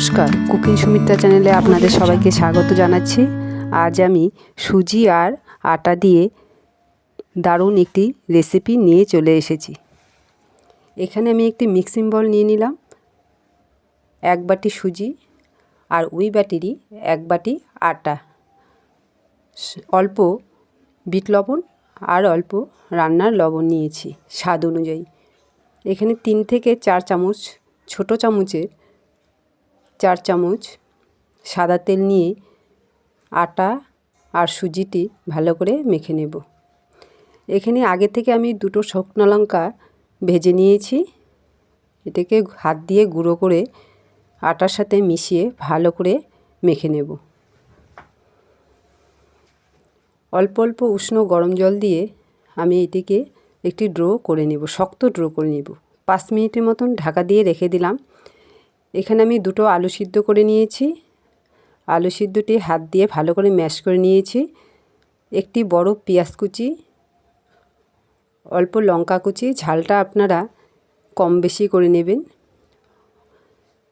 নমস্কার। কুকিং সুমিত্রা চ্যানেলে আপনাদের সবাইকে স্বাগত জানাচ্ছি। আজ আমি সুজি আর আটা দিয়ে দারুণ একটি রেসিপি নিয়ে চলে এসেছি। এখানে আমি একটি মিক্সিং বল নিয়ে নিলাম এক বাটি সুজি আর ওই বাটিরই এক বাটি আটা। অল্প বিট লবণ আর অল্প রান্নার লবণ নিয়েছি স্বাদ অনুযায়ী। এখানে তিন থেকে চার চামচ ছোট চামচের চার চামচ সাদা তেল নিয়ে আটা আর সুজিটি ভালো করে মেখে নেব। এখানে আগে থেকে আমি দুটো শুকনো লঙ্কা ভেজে নিয়েছি। এটাকে হাত দিয়ে গুঁড়ো করে আটার সাথে মিশিয়ে ভালো করে মেখে নেব। অল্প অল্প উষ্ণ গরম জল দিয়ে আমি এটিকে একটি ড্রো করে নেব, শক্ত ড্রো করে নেব। পাঁচ মিনিটের মতন ঢাকা দিয়ে রেখে দিলাম। এখানে আমি দুটো আলু সিদ্ধ করে নিয়েছি। আলু সিদ্ধটি হাত দিয়ে ভালো করে ম্যাশ করে নিয়েছি। একটি বড় পেঁয়াজ কুচি, অল্প লঙ্কা কুচি, ঝালটা আপনারা কম বেশি করে নেবেন।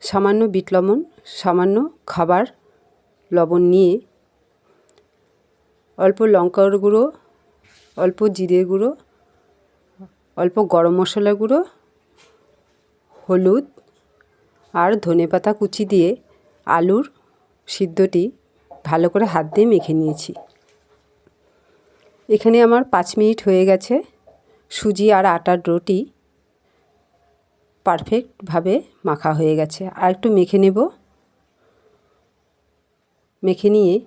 সামান্য বিট লবণ, সামান্য খাবার লবণ নিয়ে অল্প লঙ্কার গুঁড়ো, অল্প জিরে গুঁড়ো, অল্প গরম মশলা গুঁড়ো, হলুদ আর ধনে পাতা কুচি দিয়ে আলুর সিদ্ধটি ভালো করে হাত দিয়ে মেখে নিয়েছি। এখানে আমার পাঁচ মিনিট হয়ে গেছে। সুজি আর আটার রুটি পারফেক্টভাবে মাখা হয়ে গেছে। আর একটু মেখে নেব। মেখে নিয়ে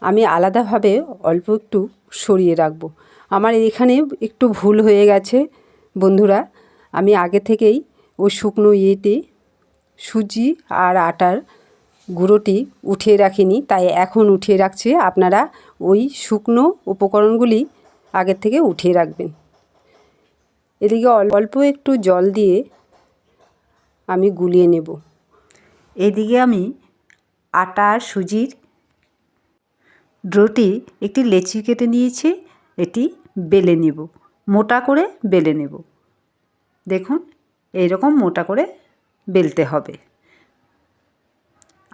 আমি আলাদাভাবে অল্প একটু সরিয়ে রাখব। আমার এখানে একটু ভুল হয়ে গেছে। বন্ধুরা, আমি আগে থেকেই ওই শুকনো ইয়েতে সুজি আর আটার গুঁড়োটি উঠিয়ে রাখিনি, তাই এখন উঠিয়ে রাখছি। আপনারা ওই শুকনো উপকরণগুলি আগের থেকে উঠিয়ে রাখবেন। এদিকে অল্প একটু জল দিয়ে আমি গুলিয়ে নেব। এদিকে আমি আটা আর সুজির ড্রোটি একটি লেচি কেটে নিয়েছি, এটি বেলে নেব, মোটা করে বেলে নেব। দেখুন এইরকম মোটা করে বেলতে হবে।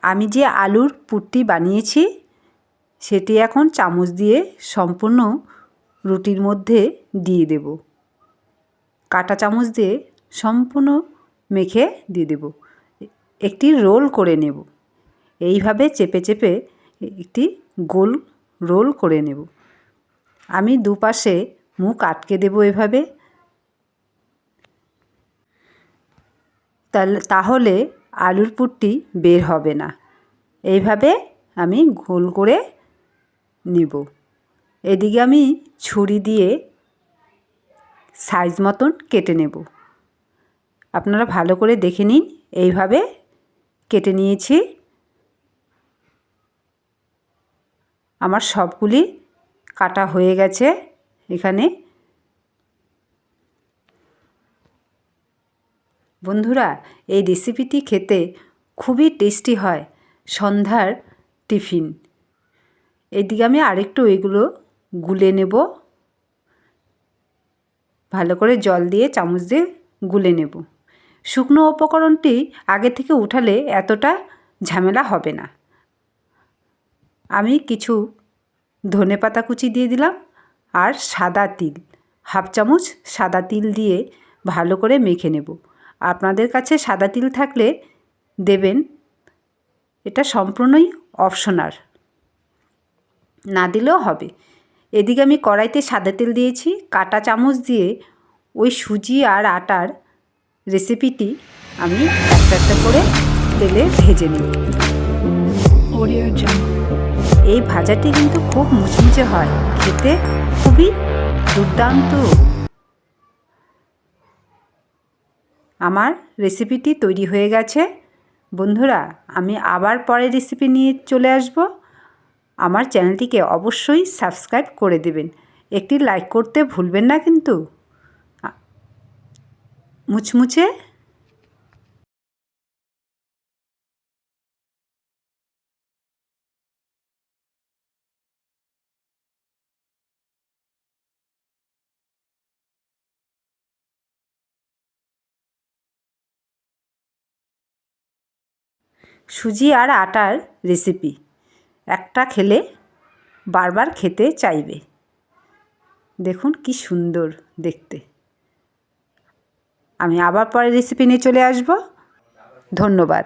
আমি যে আলুর পুরটি বানিয়েছি, সেটি এখন চামচ দিয়ে সম্পূর্ণ রুটির মধ্যে দিয়ে দেব। কাটা চামচ দিয়ে সম্পূর্ণ মেখে দিয়ে দেব। একটি রোল করে নেব। এইভাবে চেপে চেপে একটি গোল রোল করে নেব। আমি দুপাশে মুখ আটকে দেবো এভাবে। তাহলে আলুর পুরটি বের হবে না। এইভাবে আমি গোল করে নিব। এদিকে আমি ছুরি দিয়ে সাইজ মতন কেটে নেব। আপনারা ভালো করে দেখে নিন। এইভাবে কেটে নিয়েছি। আমার সবগুলি কাটা হয়ে গেছে। এখানে বন্ধুরা, এই রেসিপিটি খেতে খুবই টেস্টি হয় সন্ধ্যার টিফিন। এদিকে আমি আরেকটু এগুলো গুলে নেব। ভালো করে জল দিয়ে, চামচ দিয়ে গুলে নেব। শুকনো উপকরণটি আগে থেকে উঠালে এতটা ঝামেলা হবে না। আমি কিছু ধনে পাতা কুচি দিয়ে দিলাম আর সাদা তিল, হাফ চামচ সাদা তিল দিয়ে ভালো করে মেখে নেব। আপনাদের কাছে সাদা তিল থাকলে দেবেন। এটা সম্পূর্ণই অপশনাল। না দিলেও হবে। এদিকে আমি কড়াইতে সাদা তেল দিয়েছি কাটা চামচ দিয়ে ওই সুজি আর আটার রেসিপিটি আমি একটা একটা করে তেলে ভেজে নিই এই ভাজাটি কিন্তু খুব মুচমুচে হয় খেতে খুবই দুর্দান্ত। আমার রেসিপিটি তৈরি হয়ে গেছে। বন্ধুরা, আমি আবার পরে রেসিপি নিয়ে চলে আসব। আমার চ্যানেলটিকে অবশ্যই সাবস্ক্রাইব করে দেবেন। একটি লাইক করতে ভুলবেন না কিন্তু। মুচমুচে সুজি আর আটার রেসিপি একটা খেলে বারবার খেতে চাইবে। দেখুন কি সুন্দর দেখতে। আমি আবার পরে রেসিপি নিয়ে চলে আসব। ধন্যবাদ।